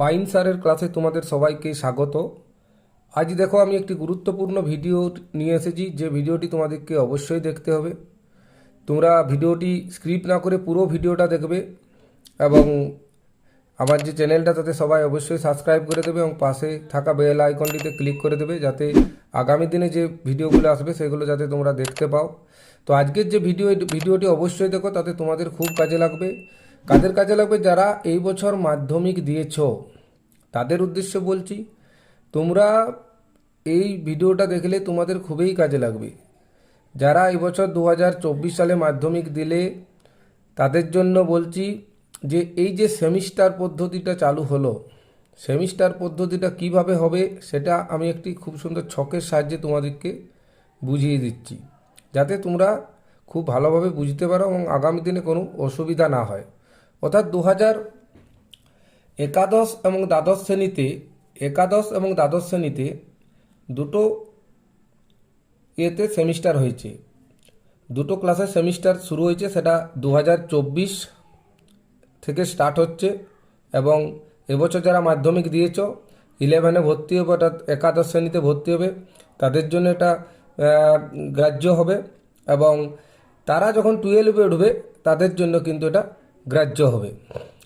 Pine স্যারের ক্লাসে তোমাদের সবাইকে স্বাগত। আজ দেখো আমি একটি গুরুত্বপূর্ণ ভিডিও নিয়ে এসেছি, যে ভিডিওটি তোমাদেরকে অবশ্যই দেখতে হবে। তোমরা ভিডিওটি স্ক্রিপ্ট না করে পুরো ভিডিওটা দেখবে এবং আমার যে চ্যানেলটা, তাতে সবাই অবশ্যই সাবস্ক্রাইব করে দেবে এবং পাশে থাকা বেল আইকনটিতে ক্লিক করে দেবে, যাতে আগামী দিনে যে ভিডিওগুলো আসবে, সেগুলো যাতে তোমরা দেখতে পাও। তো আজকের যে ভিডিও, ভিডিওটি অবশ্যই দেখো, তাতে তোমাদের খুব কাজে লাগবে। কাদের কাজে লাগবে? যারা এই বছর মাধ্যমিক দিয়েছ তাদের উদ্দেশ্য বলছি, তোমরা এই ভিডিওটা দেখলে তোমাদের খুবই কাজে লাগবে। যারা এই বছর দু সালে মাধ্যমিক দিলে, তাদের জন্য বলছি যে এই যে সেমিস্টার পদ্ধতিটা চালু হলো, সেমিস্টার পদ্ধতিটা কীভাবে হবে সেটা আমি একটি খুব সুন্দর ছকের সাহায্যে তোমাদেরকে বুঝিয়ে দিচ্ছি, যাতে তোমরা খুব ভালোভাবে বুঝতে পারো এবং আগামী দিনে কোনো অসুবিধা না হয়। অর্থাৎ দু হাজার একাদশ এবং দ্বাদশ শ্রেণীতে, একাদশ এবং দ্বাদশ শ্রেণীতে দুটো ইয়েতে সেমিস্টার হয়েছে। দুটো ক্লাসের সেমিস্টার শুরু হয়েছে, সেটা দু হাজার চব্বিশ থেকে স্টার্ট হচ্ছে এবং এবছর যারা মাধ্যমিক দিয়েছ, ইলেভেনে ভর্তি হবে অর্থাৎ একাদশ শ্রেণীতে ভর্তি হবে, তাদের জন্য এটা গ্রাহ্য হবে এবং তারা যখন টুয়েলভে উঠবে, তাদের জন্য কিন্তু এটা গ্রাহ্য হবে।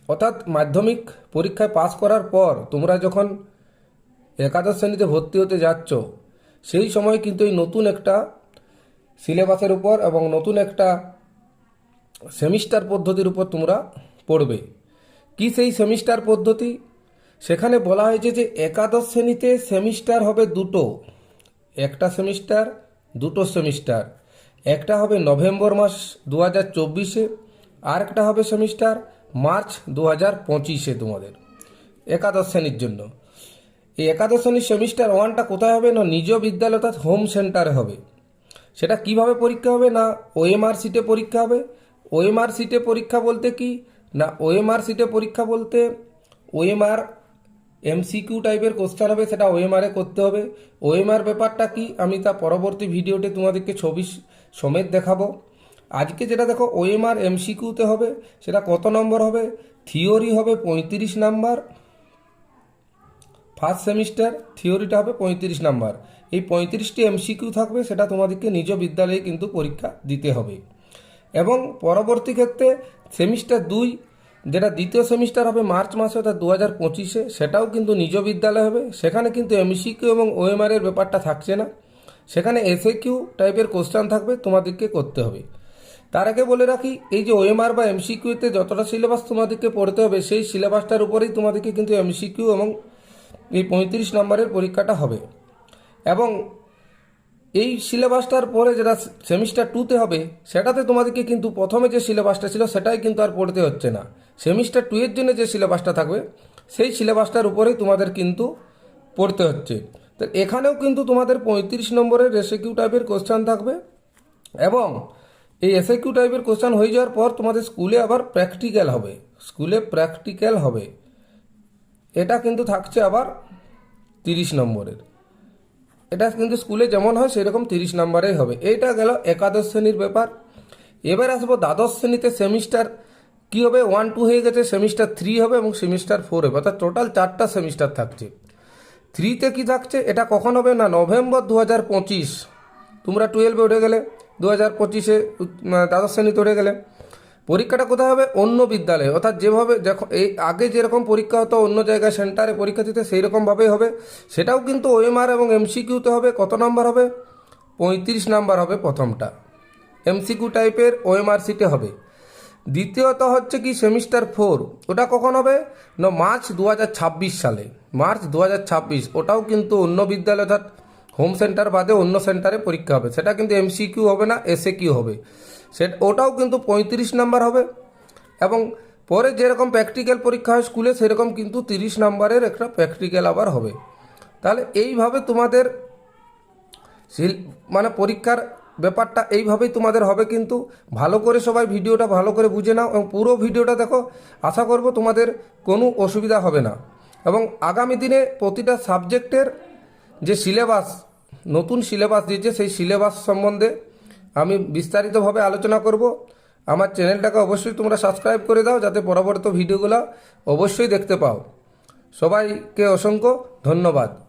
অর্থাৎ মাধ্যমিক পরীক্ষায় পাস করার পর তোমরা যখন একাদশ শ্রেণীতে ভর্তি হতে যাচ্ছ, সেই সময় কিন্তু এই নতুন একটা সিলেবাসের উপর এবং নতুন একটা সেমিস্টার পদ্ধতির উপর তোমরা পড়বে। কি সেই সেমিস্টার পদ্ধতি? সেখানে বলা হয়েছে যে একাদশ শ্রেণীতে সেমিস্টার হবে দুটো। একটা সেমিস্টার, দুটো সেমিস্টার। একটা হবে নভেম্বর মাস দু হাজার চব্বিশে আর একটা হবে সেমিস্টার মার্চ দু হাজার পঁচিশে তোমাদের। একাদশ শ্রেণির জন্য। এই একাদশ শ্রেণির সেমিস্টার ওয়ানটা কোথায় হবে না নিজ বিদ্যালয় অর্থাৎ হোম সেন্টারে হবে? সেটা কীভাবে পরীক্ষা হবে না ওএমআর সিটে পরীক্ষা হবে? ওএমআর সিটে পরীক্ষা বলতে কি? না ওএমআর সিটে পরীক্ষা বলতে ওএমআর এমসিকিউ টাইপের কোশ্চেন হবে, সেটা ওএমআরে করতে হবে। ওএমআর ব্যাপারটা কি? আমি তা পরবর্তী ভিডিওতে তোমাদেরকে ছবি সমেত দেখাবো। আজকে যেটা দেখো ওএমআর এমসিকিউতে হবে, সেটা কত নম্বর হবে? থিওরি হবে পঁয়ত্রিশ নাম্বার। ফার্স্ট সেমিস্টার থিওরিটা হবে পঁয়ত্রিশ নাম্বার। এই পঁয়ত্রিশটি এমসিকিউ থাকবে, সেটা তোমাদেরকে নিজ বিদ্যালয়ে কিন্তু পরীক্ষা দিতে হবে। এবং পরবর্তী ক্ষেত্রে সেমিস্টার দুই, যেটা দ্বিতীয় সেমিস্টার হবে মার্চ মাসে, অর্থাৎ দু হাজার পঁচিশে, সেটাও কিন্তু নিজ বিদ্যালয় হবে। সেখানে কিন্তু এমসিকিউ এবং ওএমআর এর ব্যাপারটা থাকছে না। সেখানে এসএ কিউ টাইপের কোশ্চেন থাকবে, তোমাদেরকে করতে হবে। তার আগে বলে রাখি, এই যে ওএমআর বা এমসিকিউতে যতটা সিলেবাস তোমাদেরকে পড়তে হবে, সেই সিলেবাসটার উপরেই তোমাদেরকে কিন্তু এমসিকিউ এবং এই পঁয়ত্রিশ নম্বরের পরীক্ষাটা হবে। এবং এই সিলেবাসটার পরে যেটা সেমিস্টার টুতে হবে, সেটাতে তোমাদেরকে কিন্তু প্রথমে যে সিলেবাসটা ছিল, সেটাই কিন্তু আর পড়তে হচ্ছে না। সেমিস্টার টু এর জন্য যে সিলেবাসটা থাকবে, সেই সিলেবাসটার উপরেই তোমাদের কিন্তু পড়তে হচ্ছে। তো এখানেও কিন্তু তোমাদের পঁয়ত্রিশ নম্বরের রেসিকিউ টাইপের কোশ্চেন থাকবে এবং এই এসএকিউ টাইপের কোশ্চেন হয়ে যাওয়ার পর তোমাদের স্কুলে আবার প্র্যাকটিক্যাল হবে। স্কুলে প্র্যাকটিক্যাল হবে। এটা কিন্তু থাকছে আবার তিরিশ নম্বরের। এটা কিন্তু স্কুলে যেমন হয় সেরকম তিরিশ নম্বরেই হবে। এইটা গেল একাদশ শ্রেণির ব্যাপার। এবার আসব দ্বাদশ শ্রেণীতে সেমিস্টার কি হবে? ওয়ান টু হয়ে গেছে সেমিস্টার থ্রি হবে এবং সেমিস্টার ফোর হবে। অর্থাৎ টোটাল চারটা সেমিস্টার থাকছে। থ্রিতে কি থাকছে? এটা কখন হবে না? নভেম্বর দু হাজার পঁচিশ। তোমরা টুয়েলভে উঠে গেলে। দু হাজার পঁচিশে দ্বাদশ শ্রেণীতে উঠে গেলে পরীক্ষাটা কোথায় হবে? অন্য বিদ্যালয়ে। অর্থাৎ যেভাবে দেখো, এই আগে যেরকম পরীক্ষা হতো, অন্য জায়গায় সেন্টারে পরীক্ষা দিতে সেই রকমভাবেই হবে। সেটাও কিন্তু ওএমআর এবং এমসিকিউতে হবে। কত নম্বর হবে? পঁয়ত্রিশ নাম্বার হবে প্রথমটা। এমসিকিউ টাইপের ওএমআর সিটে হবে। দ্বিতীয়ত হচ্ছে কি, সেমিস্টার ফোর। ওটা কখন হবে? না, মার্চ দু হাজার ছাব্বিশ সালে। মার্চ দু হাজার ছাব্বিশ। ওটাও কিন্তু অন্য বিদ্যালয়, অর্থাৎ হোম সেন্টার বাদে অন্য সেন্টারে পরীক্ষা হবে। সেটা কিন্তু এমসিকিউ হবে না এসএ কিউ হবে। সেটা ওটাও কিন্তু পঁয়ত্রিশ নাম্বার হবে। এবং পরে যেরকম প্র্যাকটিক্যাল পরীক্ষা হয় স্কুলে সেরকম কিন্তু তিরিশ নাম্বারের একটা প্র্যাকটিক্যাল আবার হবে। তাহলে এইভাবে তোমাদের সিল- মানে পরীক্ষার ব্যাপারটা এইভাবেই তোমাদের হবে কিন্তু ভালো করে সবাই ভিডিওটা ভালো করে বুঝে নাও এবং পুরো ভিডিওটা দেখো, আশা করব তোমাদের কোনো অসুবিধা হবে না। এবং আগামী দিনে প্রতিটা সাবজেক্টের যে সিলেবাস, নতুন সিলেবাস দিয়েছে, সেই সিলেবাস সম্বন্ধে আমি বিস্তারিতভাবে আলোচনা করব। আমার চ্যানেলটাকে অবশ্যই তোমরা সাবস্ক্রাইব করে দাও, যাতে পরবর্তী ভিডিওগুলো অবশ্যই দেখতে পাও। সবাইকে অসংখ্য ধন্যবাদ।